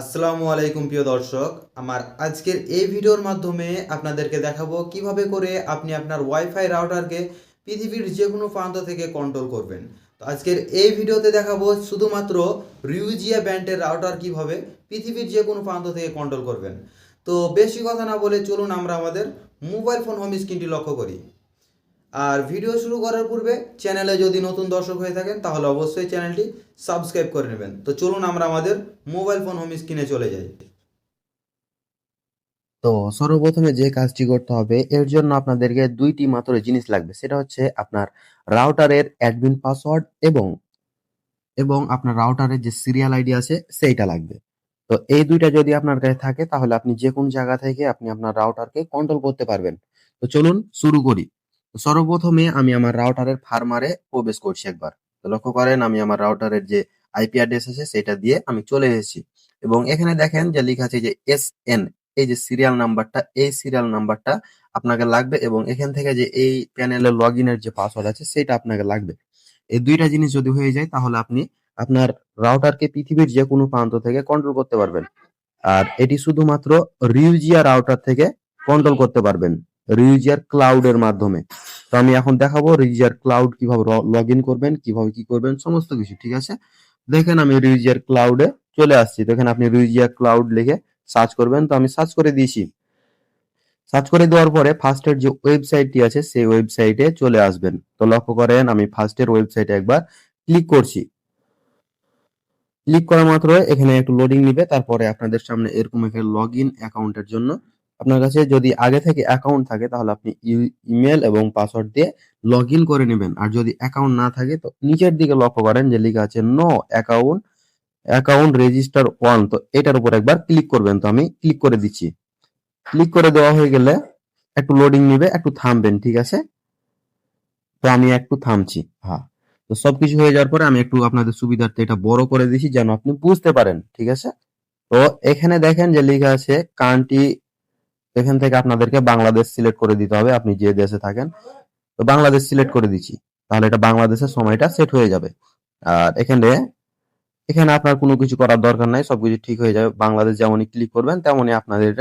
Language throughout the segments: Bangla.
আসসালামু আলাইকুম প্রিয় দর্শক, আমার আজকের এই ভিডিওর মাধ্যমে আপনাদেরকে দেখাবো কীভাবে করে আপনি আপনার ওয়াইফাই রাউটারকে পৃথিবীর যে কোনো প্রান্ত থেকে কন্ট্রোল করবেন। তো আজকের এই ভিডিওতে দেখাবো শুধুমাত্র রিউজিয়া ব্যান্ডের রাউটার কীভাবে পৃথিবীর যে কোনো প্রান্ত থেকে কন্ট্রোল করবেন। তো বেশি কথা না বলে চলুন আমরা আমাদের মোবাইল ফোন হোম স্ক্রিনটি লক্ষ্য করি। আর ভিডিও শুরু করার পূর্বে চ্যানেলে যদি নতুন দর্শক হয়ে থাকেন, তাহলে অবশ্যই চ্যানেলটি সাবস্ক্রাইব করে নেবেন। তো চলুন আমরা আমাদের মোবাইল ফোন হোম স্ক্রিনে চলে যাই। তো সর্বপ্রথমে যে কাজটি করতে হবে, এর জন্য আপনাদেরকে দুইটি মাত্র জিনিস লাগবে। সেটা হচ্ছে আপনার রাউটারের অ্যাডমিন পাসওয়ার্ড এবং এবং আপনার রাউটারের যে সিরিয়াল আইডি আছে, সেইটা লাগবে। তো এই দুইটা যদি আপনার কাছে থাকে, তাহলে আপনি যে কোন জায়গা থেকে আপনি আপনার রাউটারকে কন্ট্রোল করতে পারবেন। তো চলুন শুরু করি। সর্বপ্রথমে আমি আমার রাউটারের ফার্মারে প্রবেশ করছি একবার। তো লক্ষ্য করেন আমি আমার রাউটারের যে আইপি অ্যাড্রেস আছে সেটা দিয়ে আমি চলে এসেছি। এবং এখানে দেখেন যে লেখা আছে যে এস এন এই যে সিরিয়াল নাম্বারটা এই সিরিয়াল নাম্বারটা আপনাকে লাগবে এবং এখান থেকে যে এই প্যানেলের লগ ইনের যে পাসওয়ার্ড আছে সেটা আপনাকে লাগবে। এই দুইটা জিনিস যদি হয়ে যায় তাহলে আপনি আপনার রাউটারকে পৃথিবীর যে কোনো প্রান্ত থেকে কন্ট্রোল করতে পারবেন। আর এটি শুধুমাত্র রিউজিয়া রাউটার থেকে কন্ট্রোল করতে পারবেন। রিউজিয়ার ক্লাউডের মাধ্যমে। তো আমি এখন দেখাবো রিউজিয়ার ক্লাউড কীভাবে লগ ইন করবেন, কীভাবে কি করবেন, সমস্ত কিছু, ঠিক আছে? দেখেন আমি রিউজিয়ার ক্লাউডে চলে আসছি। দেখেন আপনি রিউজিয়া ক্লাউড লিখে সার্চ করবেন। তো আমি সার্চ করে দিয়েছি। সার্চ করে দেওয়ার পরে ফার্স্টের যে ওয়েবসাইটটি আছে, সেই ওয়েবসাইটে চলে আসবেন। তো লক্ষ্য করেন, আমি ফার্স্টের ওয়েবসাইটে একবার ক্লিক করছি। ক্লিক করা মাত্র এখানে একটু লোডিং নিবে। তারপরে আপনাদের সামনে এরকম একটা লগ ইন অ্যাকাউন্টের জন্য আপনার কাছে যদি আগে থেকে অ্যাকাউন্ট থাকে, তাহলে আপনি ইমেল এবং পাসওয়ার্ড দিয়ে লগ ইন করে নেবেন। আর যদি অ্যাকাউন্ট না থাকে, তো নিচের দিকে লক্ষ্য করেন যে লেখা আছে no account account register one তো এটার উপর একবার ক্লিক করবেন। তো আমি ক্লিক করে দিচ্ছি। ক্লিক করে দেওয়া হয়ে গেলে একটু লোডিং নিবে, একটু থামবেন, ঠিক আছে? তো আমি একটু থামছি। হ্যাঁ। তো সবকিছু হয়ে যাওয়ার পরে আমি একটু আপনাদের সুবিধার্থে এটা বড় করে দিছি যেন আপনি বুঝতে পারেন, ঠিক আছে? তো এখানে দেখেন যে লেখা আছে কান্ট্রি এখান থেকে আপনাদেরকে বাংলাদেশ সিলেক্ট করে দিতে হবে। আপনি যে দেশে থাকেন, তো বাংলাদেশ সিলেক্ট করে দিচ্ছি। তাহলে এটা বাংলাদেশের সময়টা সেট হয়ে যাবে। আর এখানে এখানে আপনার কোনো কিছু করার দরকার নাই, সবকিছু ঠিক হয়ে যাবে। বাংলাদেশ যেমনই ক্লিক করবেন, তেমনই আপনাদের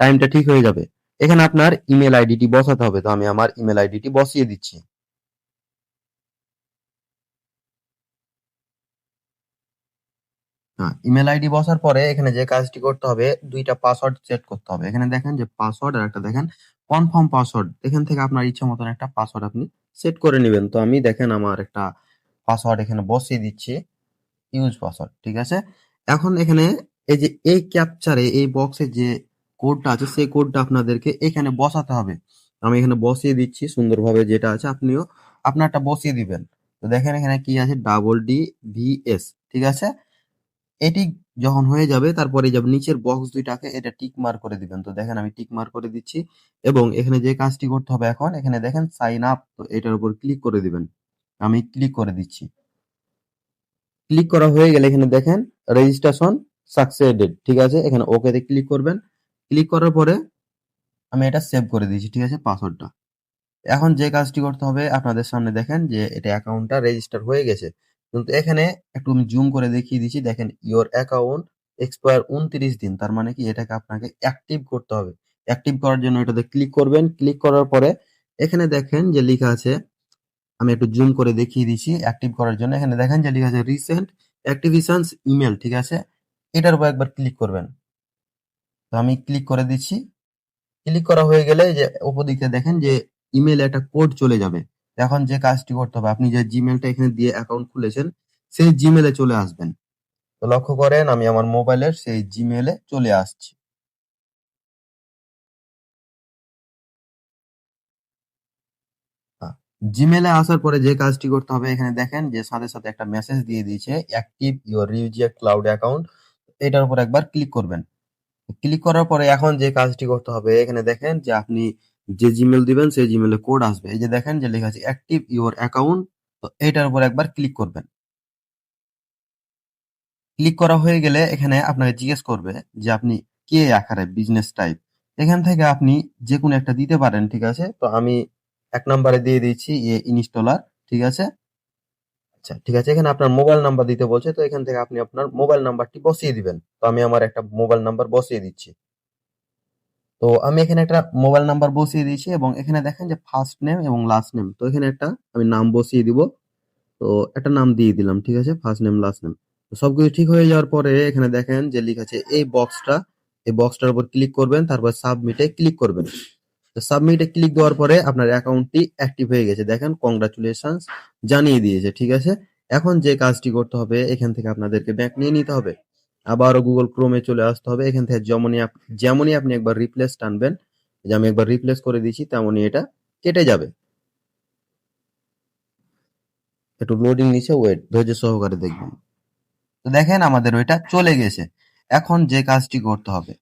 টাইমটা ঠিক হয়ে যাবে। এখানে আপনার ইমেল আইডিটি বসাতে হবে। তো আমি আমার ইমেল আইডিটি বসিয়ে দিচ্ছি। ইমেল আইডি বসার পরে এখানে যে কাজটি করতে হবে, দুইটা পাসওয়ার্ড সেট করতে হবে। এখানে দেখেন যে পাসওয়ার্ড আর একটা দেখেন কনফার্ম পাসওয়ার্ড এখান থেকে আপনার ইচ্ছা মতন একটা পাসওয়ার্ড আপনি সেট করে নেবেন। তো আমি দেখেন আমার একটা পাসওয়ার্ড এখানে বসিয়ে দিচ্ছি ইউজ পাসওয়ার্ড ঠিক আছে? এখন এখানে এই যে এই ক্যাপচারে এই বক্সে যে কোডটা আছে, সেই কোডটা আপনাদেরকে এখানে বসাতে হবে। আমি এখানে বসিয়ে দিচ্ছি, সুন্দরভাবে যেটা আছে আপনিও আপনারটা বসিয়ে দিবেন। তো দেখেন এখানে কি আছে? ডাবল ডি ভি এস ঠিক আছে? এটি যখন হয়ে যাবে, তারপরে যাব নিচের বক্স দুইটাকে এটা টিক মার্ক করে দিবেন। তো দেখেন আমি টিক মার্ক করে দিচ্ছি এবং এখানে যে কাজটি করতে হবে এখন, এখানে দেখেন সাইন আপ তো এটার উপর ক্লিক করে দিবেন। আমি ক্লিক করে দিচ্ছি। ক্লিক করা হয়ে গেলে এখানে দেখেন রেজিস্ট্রেশন সাকসেডেড ঠিক আছে? এখানে ওকে ওকেতে ক্লিক করবেন। ক্লিক করার পরে আমি এটা সেভ করে দিয়েছি, ঠিক আছে? পাসওয়ার্ডটা এখন যে কাজটি করতে হবে, আপনাদের সামনে দেখেন যে এটা অ্যাকাউন্টটা রেজিস্টার হয়ে গেছে। কিন্তু এখানে একটু আমি জুম করে দেখিয়ে দিচ্ছি। দেখেন ইওর অ্যাকাউন্ট এক্সপায়ার উনত্রিশ দিন। তার মানে কি? এটাকে আপনাকে অ্যাক্টিভ করতে হবে। অ্যাক্টিভ করার জন্য এটাতে ক্লিক করবেন। ক্লিক করার পরে এখানে দেখেন যে লেখা আছে, আমি একটু জুম করে দেখিয়ে দিচ্ছি অ্যাক্টিভ করার জন্য। এখানে দেখেন যে লেখা আছে রিসেন্ট অ্যাক্টিভিশনস ইমেল ঠিক আছে? এটার উপর একবার ক্লিক করবেন। তো আমি ক্লিক করে দিচ্ছি। ক্লিক করা হয়ে গেলে যে উপর দিকে দেখেন যে ইমেলে একটা কোড চলে যাবে। এখন যে কাজটি করতে হবে, আপনি যে জিমেলটা এখানে দিয়ে অ্যাকাউন্ট খুলেছেন, সেই জিমেলে চলে আসবেন। তো লক্ষ্য করেন, আমি আমার মোবাইলের সেই জিমেলে চলে আসছি। জিমেলে আসার পরে যে কাজটি করতে হবে, এখানে দেখেন যে সাথে সাথে একটা মেসেজ দিয়ে দিয়েছে active your Ruijie cloud account এটার উপর একবার ক্লিক করবেন। ক্লিক করার পরে এখন যে কাজটি করতে হবে, এখানে দেখেন যে আপনি যে জিমেল দিবেন, সেই জিমেলে কোড আসবে। এই যে দেখেন যে লেখা আছে অ্যাক্টিভ ইউর অ্যাকাউন্ট তো এটার উপর একবার ক্লিক করবেন। ক্লিক করা হয়ে গেলে এখানে আপনাকে জিজ্ঞেস করবে যে আপনি কে আকারে বিজনেস টাইপ এখান থেকে আপনি যে কোনো একটা দিতে পারেন, ঠিক আছে? তো আমি এক নম্বরে দিয়ে দিচ্ছি এ ইনস্টলার ঠিক আছে? আচ্ছা ঠিক আছে, এখানে আপনার মোবাইল নাম্বার দিতে বলছে, তো এখান থেকে আপনি আপনার মোবাইল নাম্বারটি বসিয়ে দিবেন। তো আমি আমার একটা মোবাইল নাম্বার বসিয়ে দিচ্ছি। তো আমি এখানে একটা মোবাইল নাম্বার বসিয়ে দিয়েছি এবং এখানে দেখেন যে ফার্স্ট নেম এবং লাস্ট নেম তো এখানে একটা আমি নাম বসিয়ে দিব। তো একটা নাম দিয়ে দিলাম, ঠিক আছে? ফার্স্ট নেম লাস্ট নেম তো সবকিছু ঠিক হয়ে যাওয়ার পরে এখানে দেখেন যে লেখা আছে এই বক্সটা এই বক্সটার উপর ক্লিক করবেন, তারপর সাবমিটে ক্লিক করবেন। তো সাবমিটে ক্লিক দেওয়ার পরে আপনার অ্যাকাউন্টটি অ্যাক্টিভ হয়ে গেছে। দেখেন কংগ্রাচুলেশনস জানিয়ে দিয়েছে, ঠিক আছে? এখন যে কাজটি করতে হবে, এখান থেকে আপনাদেরকে ব্যাক নিয়ে নিতে হবে। আবারও গুগল ক্রোমে চলে আসতে হবে। এখান থেকে যেমনই যেমনই আপনি একবার রিপ্লেস টানবেন যে আমি একবার রিপ্লেস করে দিয়েছি, তেমনই এটা কেটে যাবে। একটু লোডিং নিচে ওয়েট ধৈর্য সহকারে দেখবেন। তো দেখেন আমাদের ওইটা চলে গেছে। এখন যে কাজটি করতে হবে।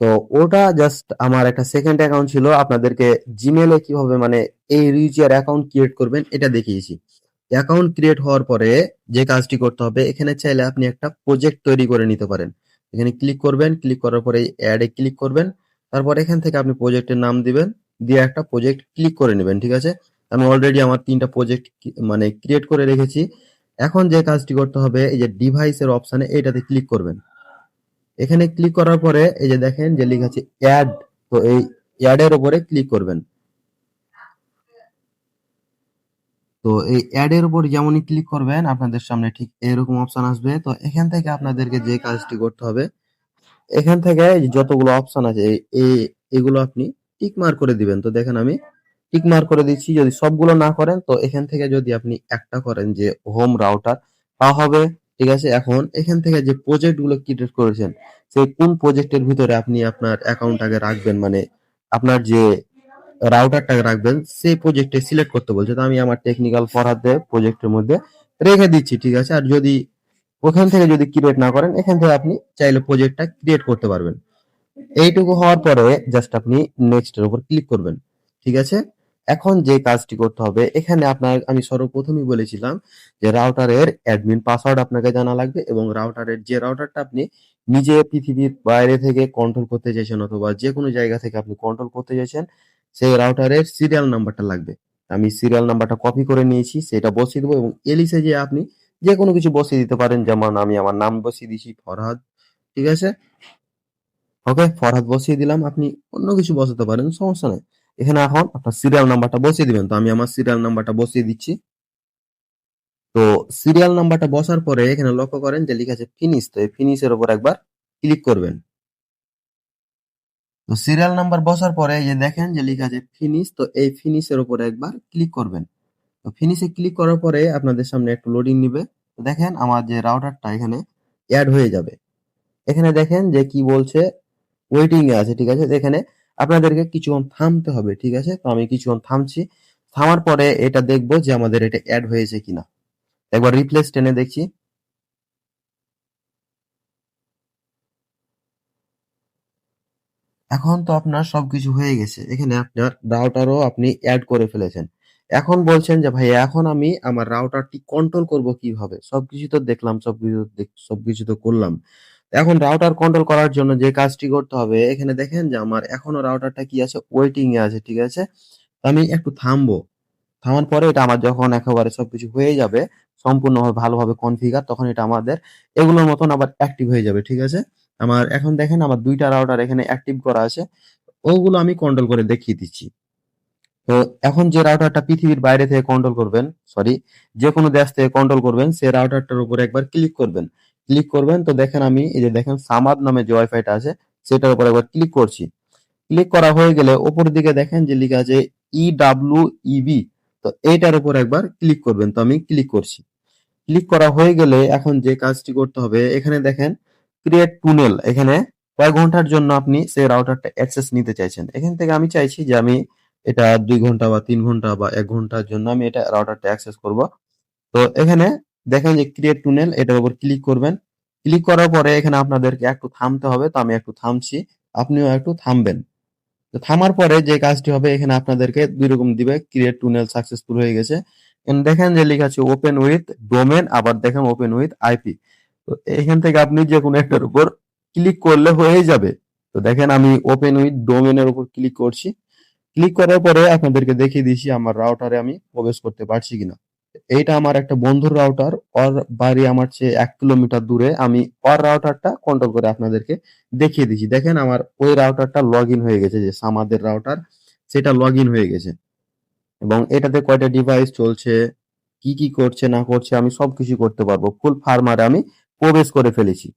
তো ওটা জাস্ট আমার একটা সেকেন্ড অ্যাকাউন্ট ছিল। আপনাদেরকে জিমেলে কীভাবে মানে এই রিউজিয়ার অ্যাকাউন্ট ক্রিয়েট করবেন, এটা দেখিয়েছি। অ্যাকাউন্ট ক্রিয়েট হওয়ার পরে যে কাজটি করতে হবে, এখানে চাইলে আপনি একটা প্রজেক্ট তৈরি করে নিতে পারেন। এখানে ক্লিক করবেন ক্লিক করার পরে অ্যাডে ক্লিক করবেন। তারপর এখান থেকে আপনি প্রজেক্টের নাম দিবেন, দিয়ে একটা প্রজেক্ট ক্লিক করে নেবেন, ঠিক আছে? আমি অলরেডি আমার তিনটা প্রজেক্ট মানে ক্রিয়েট করে রেখেছি। এখন যে কাজটি করতে হবে, এই যে ডিভাইসের অপশানে এটাতে ক্লিক করবেন। এখানে ক্লিক করার পরে এই যে দেখেন যে লেখা আছে অ্যাড তো এই অ্যাডের উপরে ক্লিক করবেন। তো এই অ্যাড এর উপর যেমনই ক্লিক করবেন, আপনাদের সামনে ঠিক এরকম অপশন আসবে। তো এখান থেকে আপনাদেরকে যে কাজটি করতে হবে, এখান থেকে যতগুলো অপশন আছে এগুলো আপনি টিক মার্ক করে দিবেন। তো দেখেন আমি টিক মার্ক করে দিচ্ছি, যদি সবগুলো না করেন, তো এখান থেকে যদি আপনি একটা করেন যে হোম রাউটার তা হবে, ঠিক আছে? এখন এখান থেকে যে প্রজেক্টগুলো ক্রিয়েট করেছেন, সেই কোন প্রজেক্টের ভিতরে আপনি আপনার অ্যাকাউন্টটাকে রাখবেন? মানে আপনার যে রাউটারটাকে রাখবেন, সেই প্রজেক্টে সিলেক্ট করতে বলছে। তো আমি আমার টেকনিক্যাল ফরহাদে প্রজেক্টের মধ্যে রেখে দিচ্ছি, ঠিক আছে? আর যদি ওখান থেকে যদি ক্রিয়েট না করেন, এখান থেকে আপনি চাইলে প্রজেক্টটা ক্রিয়েট করতে পারবেন। এইটুকু হওয়ার পরে জাস্ট আপনি নেক্সট এর উপর ক্লিক করবেন, ঠিক আছে? এখন যে কাজটি করতে হবে, এখানে আপনার, আমি সর্বপ্রথমই বলেছিলাম যে রাউটারের অ্যাডমিন পাসওয়ার্ড আপনাকে জানা লাগবে এবং রাউটারের যে রাউটারটা আপনি নিজে পৃথিবীর বাইরে থেকে কন্ট্রোল করতে চাইছেন অথবা যে কোনো জায়গা থেকে আপনি কন্ট্রোল করতে চাইছেন সেই রাউটারের সিরিয়াল নাম্বারটা লাগবে। আমি সিরিয়াল নাম্বারটা কপি করে নিয়েছি, সেটা বসিয়ে দেবো এবং এলিসে যে আপনি যে কোনো কিছু বসিয়ে দিতে পারেন, যেমন আমি আমার নাম বসিয়ে দিছি ফরহাদ, ঠিক আছে? ওকে ফরহাদ বসিয়ে দিলাম, আপনি অন্য কিছু বসাতে পারেন, সমস্যা নেই। এখানে এখন আপনার সিরিয়াল নাম্বারটা বসিয়ে দিবেন, তো আমি আমার সিরিয়াল নাম্বারটা বসিয়ে দিচ্ছি। তো সিরিয়াল নাম্বারটা বসার পরে এখানে লক্ষ্য করেন যে লেখা আছে ফিনিশ তো এই ফিনিশের উপর একবার ক্লিক করবেন। তো সিরিয়াল নাম্বার বসার পরে যে দেখেন যে লেখা আছে ফিনিশ তো এই ফিনিশের উপরে একবার ক্লিক করবেন। তো ফিনিশে ক্লিক করার পরে আপনাদের সামনে একটু লোডিং নিবে। তো দেখেন আমার যে রাউটারটা এখানে অ্যাড হয়ে যাবে। এখানে দেখেন যে কি বলছে ওয়েটিং এ আছে, ঠিক আছে? এখানে আপনাদেরকে কিছুক্ষণ থামতে হবে, ঠিক আছে? তো আমি কিছুক্ষণ থামছি। থামার পরে এটা দেখব যে আমাদের এটা অ্যাড হয়েছে কিনা। একবার রিপ্লেস টেনে দেখছি। এখন তো আপনার সবকিছু হয়ে গেছে। এখানে আপনার রাউটারও আপনি অ্যাড করে ফেলেছেন। এখন বলছেন যে ভাই এখন আমি আমার রাউটারটি কন্ট্রোল করব কীভাবে? সবকিছু তো দেখলাম, সবকিছু সবকিছু তো করলাম। এখন রাউটার কন্ট্রোল করার জন্য যে কাজটি করতে হবে, এখানে দেখেন যে আমার এখনও রাউটারটা কি আছে? ওয়েটিং এ আছে, ঠিক আছে? আমি একটু থামবো। থামার পরে এটা আমার যখন একেবারে সবকিছু হয়ে যাবে, সম্পূর্ণভাবে ভালোভাবে কনফিগার তখন এটা আমাদের এগুলোর মতন আবার অ্যাক্টিভ হয়ে যাবে, ঠিক আছে? আমার, এখন দেখেন আমার দুইটা রাউটার এখানে অ্যাক্টিভ করা আছে, ওগুলো আমি কন্ট্রোল করে দেখিয়ে দিচ্ছি। তো এখন যে রাউটারটা পৃথিবীর বাইরে থেকে কন্ট্রোল করবেন সরি যে কোনো দেশ থেকে কন্ট্রোল করবেন, সেই রাউটারটার উপরে একবার ক্লিক করবেন। ক্লিক করবেন, তো দেখেন আমি, এই যে দেখেন সামাদ নামে যে ওয়াইফাইটা আছে, সেটার উপর একবার ক্লিক করছি। ক্লিক করা হয়ে গেলে ওপর দিকে দেখেন যে লেখা আছে ই ডাব্লিউ ইবি তো এইটার উপর একবার ক্লিক করবেন, তো আমি ক্লিক করছি। ক্লিক করা হয়ে গেলে এখন যে কাজটি করতে হবে, এখানে দেখেন ক্রিয়েট টুনেল এখানে কয়েক ঘণ্টার জন্য আপনি সেই রাউটারটা অ্যাক্সেস নিতে চাইছেন। এখান থেকে আমি চাইছি যে আমি এটা দুই ঘণ্টা বা তিন ঘণ্টা বা এক ঘণ্টার জন্য আমি এটা রাউটারটা অ্যাক্সেস করব। তো এখানে দেখেন যে ক্রিয়েট টুনেল এটার উপর ক্লিক করবেন। ক্লিক করার পরে এখানে আপনাদেরকে একটু থামতে হবে, তো আমি একটু থামছি, আপনিও একটু থামবেন। তো থামার পরে যে কাজটি হবে, এখানে আপনাদেরকে দুই রকম দিবে ক্রিয়েট টুনেল সাকসেসফুল হয়ে গেছে। দেখেন যে লেখা আছে ওপেন উইথ ডোমেন আবার দেখেন ওপেন উইথ আইপি তো এখান থেকে আপনি যে কোনো একটার উপর ক্লিক করলে হয়ে যাবে। তো দেখেন আমি ওপেন উইথ ডোমেনের উপর ক্লিক করছি। ক্লিক করার পরে আপনাদেরকে দেখিয়ে দিছি আমার রাউটারে আমি প্রবেশ করতে পারছি কিনা। এইটা আমার একটা বন্ধুর রাউটার ওর বাড়ি আমার চেয়ে এক কিলোমিটার দূরে। আমি ওর রাউটারটা কন্ট্রোল করে আপনাদেরকে দেখিয়ে দিচ্ছি দেখেন আমার ওই রাউটারটা লগ হয়ে গেছে, যে সামাদের রাউটার সেটা লগ হয়ে গেছে। এবং এটাতে কয়টা ডিভাইস চলছে, কি কি করছে, না করছে, আমি সবকিছু করতে পারব। ফুল ফার্মারে আমি প্রবেশ করে ফেলেছি।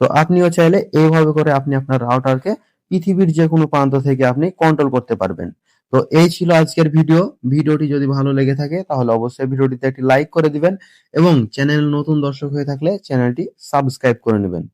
তো আপনিও চাইলে এইভাবে করে আপনি আপনার রাউটারকে পৃথিবীর যে কোনো প্রান্ত থেকে আপনি কন্ট্রোল করতে পারবেন। তো এই ছিল আজকের ভিডিও ভিডিওটি যদি ভালো লেগে থাকে, তাহলে অবশ্যই ভিডিওটিতে একটি লাইক করে দিবেন এবং চ্যানেল নতুন দর্শক হয়ে থাকলে চ্যানেলটি সাবস্ক্রাইব করে নেবেন।